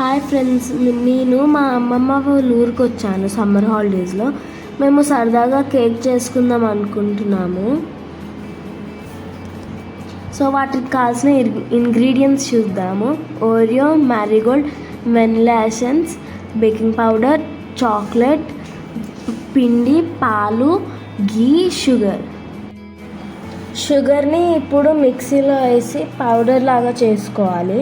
Hi friends నేను మా అమ్మమ్మ వాళ్ళ ఊరికి వచ్చాను సమ్మర్ హాలిడేస్లో మేము సరదాగా కేక్ చేసుకుందాం అనుకుంటున్నాము. సో వాటికి కావాల్సిన ఇంగ్రీడియంట్స్ చూద్దాము. Oreo Marigold vanilla essence baking powder chocolate పిండి పాలు గీ షుగర్ షుగర్ని ఇప్పుడు మిక్సీలో వేసి పౌడర్ లాగా చేసుకోవాలి.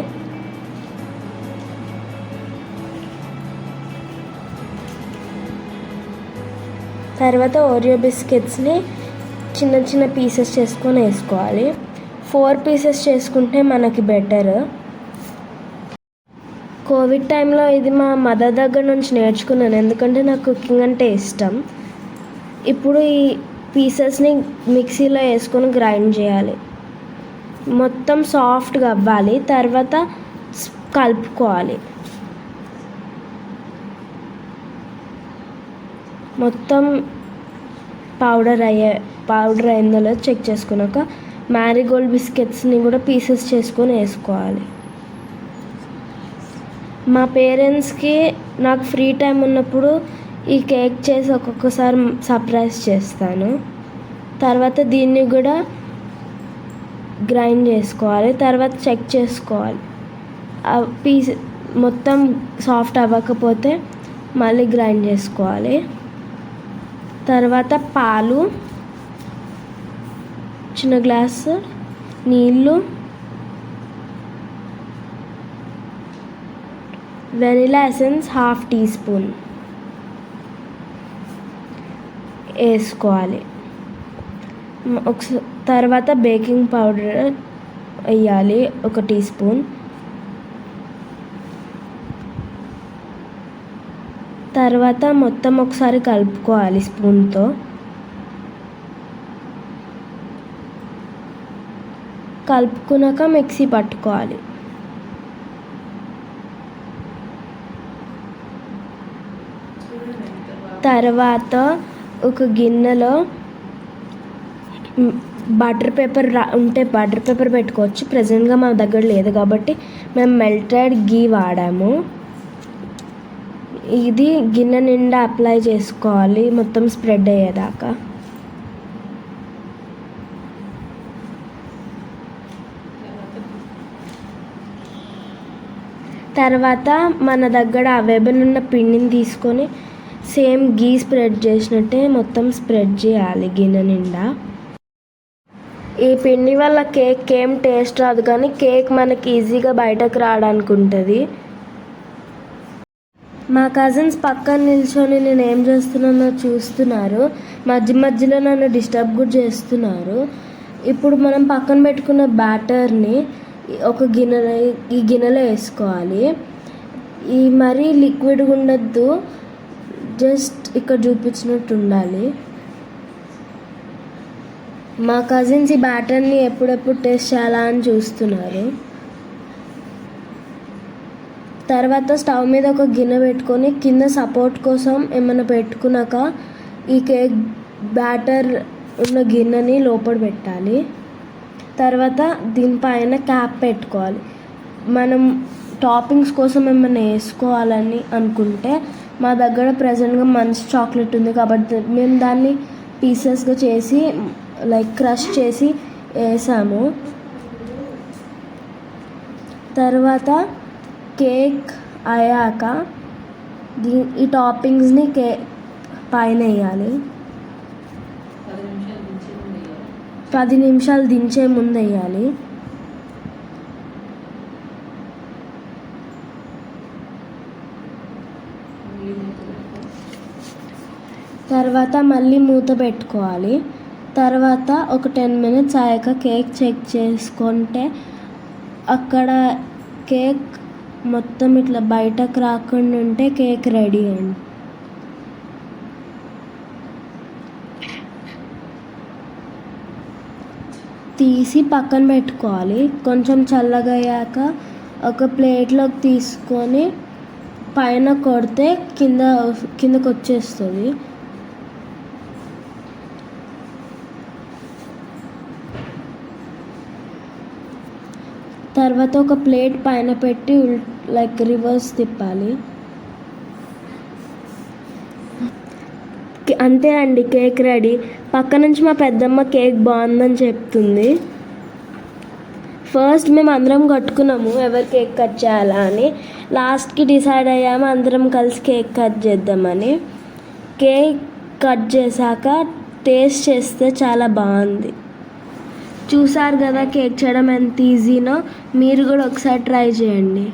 తర్వాత ఓరియో బిస్కెట్స్ని చిన్న చిన్న పీసెస్ చేసుకొని వేసుకోవాలి. ఫోర్ పీసెస్ చేసుకుంటే మనకి బెటర్ కోవిడ్ టైంలో ఇది మా మదర్ దగ్గర నుంచి నేర్చుకున్నాను. ఎందుకంటే నాకు కుకింగ్ అంటే ఇష్టం. ఇప్పుడు ఈ పీసెస్ని మిక్సీలో వేసుకొని గ్రైండ్ చేయాలి. మొత్తం సాఫ్ట్గా అవ్వాలి. తర్వాత కలుపుకోవాలి. మొత్తం పౌడర్ అయ్యే పౌడర్ అయిందో లేదో చెక్ చేసుకున్నాక మ్యారీగోల్డ్ బిస్కెట్స్ని కూడా పీసెస్ చేసుకొని వేసుకోవాలి. మా పేరెంట్స్కి నాకు ఫ్రీ టైం ఉన్నప్పుడు ఈ కేక్ చేసి ఒక్కొక్కసారి సర్ప్రైజ్ చేస్తాను. తర్వాత దీన్ని కూడా గ్రైండ్ చేసుకోవాలి తర్వాత చెక్ చేసుకోవాలి. పీస్ మొత్తం సాఫ్ట్ అవ్వకపోతే మళ్ళీ గ్రైండ్ చేసుకోవాలి. తర్వాత పాలు చిన్న గ్లాసు నీళ్ళు vanilla essence half teaspoon వేసుకోవాలి. ఒకసారి తర్వాత బేకింగ్ పౌడర్ వేయాలి ఒక టీ స్పూన్. తర్వాత మొత్తం ఒకసారి కలుపుకోవాలి స్పూన్తో. కలుపుకున్నాక మిక్సీ పట్టుకోవాలి. తర్వాత ఒక గిన్నెలో బటర్ పేపర్ రా ఉంటే బటర్ పేపర్ పెట్టుకోవచ్చు. ప్రజెంట్గా మా దగ్గర లేదు కాబట్టి మేము మెల్టెడ్ గీ వాడాము. ఇది గిన్నె నిండా అప్లై చేసుకోవాలి. మొత్తం స్ప్రెడ్ అయ్యేదాకా. తర్వాత మన దగ్గర అవైలబుల్ ఉన్న పిండిని తీసుకొని సేమ్ గీ స్ప్రెడ్ చేసినట్టే మొత్తం స్ప్రెడ్ చేయాలి గిన్నె నిండా. ఈ పిండి వల్ల కేక్ ఏం టేస్ట్ రాదు కానీ కేక్ మనకి ఈజీగా బయటకు రావడానికి ఉంటుంది మా కజిన్స్ పక్కన నిల్చొని నేను ఏం చేస్తున్నానో చూస్తున్నారు. మధ్య మధ్యలో నన్ను డిస్టర్బ్ కూడా చేస్తున్నారు. ఇప్పుడు మనం పక్కన పెట్టుకున్న బ్యాటర్ని ఒక గిన్నెలో ఈ గిన్నెలో వేసుకోవాలి. ఈ మరీ లిక్విడ్గా ఉండద్దు. జస్ట్ ఇక్కడ చూపించినట్టు ఉండాలి. మా కజిన్స్ ఈ బ్యాటర్ని ఎప్పుడెప్పుడు టేస్ట్ చేయాలా అని చూస్తున్నారు. తర్వాత స్టవ్ మీద ఒక గిన్నె పెట్టుకొని కింద సపోర్ట్ కోసం ఏమైనా పెట్టుకున్నాక ఈ కేక్ బ్యాటర్ ఉన్న గిన్నెని లోపల పెట్టాలి. తర్వాత దీనిపైన క్యాప్ పెట్టుకోవాలి. మనం టాపింగ్స్ కోసం ఏమైనా వేసుకోవాలని అనుకుంటే మా దగ్గర ప్రజెంట్గా మంచి చాక్లెట్ ఉంది కాబట్టి మేము దాన్ని పీసెస్గా చేసి లైక్ క్రష్ చేసి వేసాము. తర్వాత కేక్ అయ్యాక దీ ఈ టాపింగ్స్ని కే పైన వేయాలి పది నిమిషాలు దించే ముందు వేయాలి తర్వాత మళ్ళీ మూత పెట్టుకోవాలి. తర్వాత ఒక టెన్ మినిట్స్ అయ్యాక కేక్ చెక్ చేసుకుంటే అక్కడ కేక్ మొత్తం ఇట్లా బయటకు రాకుండా ఉంటే కేక్ రెడీ అండి. తీసి పక్కన పెట్టుకోవాలి. కొంచెం చల్లగయ్యాక ఒక ప్లేట్లోకి తీసుకొని పైన కొడితే కింద కిందకు వచ్చేస్తుంది. తర్వాత ఒక ప్లేట్ పైన పెట్టి లైక్ రివర్స్ తిప్పాలి. అంతే అండి కేక్ రెడీ. పక్క నుంచి మా పెద్దమ్మ కేక్ బాగుందని చెప్తుంది. ఫస్ట్ మేము అందరం కట్టుకున్నాము ఎవరు కేక్ కట్ చేయాలా అని. లాస్ట్కి డిసైడ్ అయ్యాము అందరం కలిసి కేక్ కట్ చేద్దామని. కేక్ కట్ చేశాక టేస్ట్ చేస్తే చాలా బాగుంది. చూసారు కదా కేక్ చేయడం ఎంత ఈజీనో మీరు కూడా ఒకసారి ట్రై చేయండి.